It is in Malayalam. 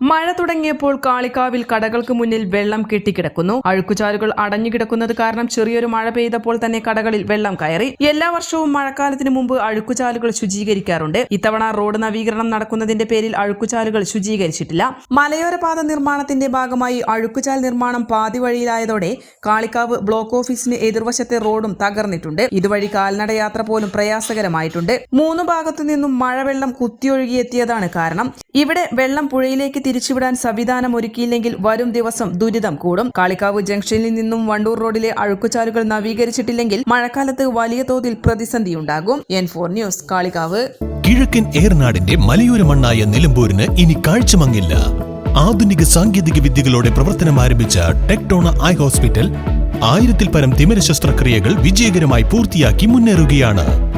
മഴ തുടങ്ങിയപ്പോൾ കാളിക്കാവിൽ കടകൾക്ക് മുന്നിൽ വെള്ളം കെട്ടിക്കിടക്കുന്നു. അഴുക്കുചാലുകൾ അടഞ്ഞുകിടക്കുന്നത് കാരണം ചെറിയൊരു മഴ പെയ്തപ്പോൾ തന്നെ കടകളിൽ വെള്ളം കയറി. എല്ലാ വർഷവും മഴക്കാലത്തിന് മുമ്പ് അഴുക്കുചാലുകൾ ശുചീകരിക്കാറുണ്ട്. ഇത്തവണ റോഡ് നവീകരണം നടക്കുന്നതിന്റെ പേരിൽ അഴുക്കുചാലുകൾ ശുചീകരിച്ചിട്ടില്ല. മലയോര പാത നിർമ്മാണത്തിന്റെ ഭാഗമായി അഴുക്കുചാൽ നിർമ്മാണം പാതി വഴിയിലായതോടെ കാളിക്കാവ് ബ്ലോക്ക് ഓഫീസിന് എതിർവശത്തെ റോഡും തകർന്നിട്ടുണ്ട്. ഇതുവഴി കാൽനടയാത്ര പോലും പ്രയാസകരമായിട്ടുണ്ട്. മൂന്ന് ഭാഗത്തു നിന്നും മഴവെള്ളം കുത്തിയൊഴുകിയെത്തിയതാണ് കാരണം. ഇവിടെ വെള്ളം പുഴയിലേക്ക് തിരിച്ചുവിടാൻ സംവിധാനം ഒരുക്കിയില്ലെങ്കിൽ വരും ദിവസം ദുരിതം കൂടും. കാളിക്കാവ് ജംഗ്ഷനിൽ നിന്നും വണ്ടൂർ റോഡിലെ അഴുക്കുചാലുകൾ നവീകരിച്ചിട്ടില്ലെങ്കിൽ മഴക്കാലത്ത് വലിയ തോതിൽ പ്രതിസന്ധിയുണ്ടാകും. എൻ ഫോർ ന്യൂസ് കാളിക്കാവ് കിഴക്കൻ ഏർനാടിന്റെ മലയോര മണ്ണായ നിലമ്പൂരിന് ഇനി കാഴ്ചമങ്ങില്ല ആധുനിക സാങ്കേതിക വിദ്യകളോടെ പ്രവർത്തനം ആരംഭിച്ച ടെക്ടോണ ഐ ഹോസ്പിറ്റൽ ആയിരത്തിൽ പരം തിമിര ശസ്ത്രക്രിയകൾ വിജയകരമായി പൂർത്തിയാക്കി മുന്നേറുകയാണ്.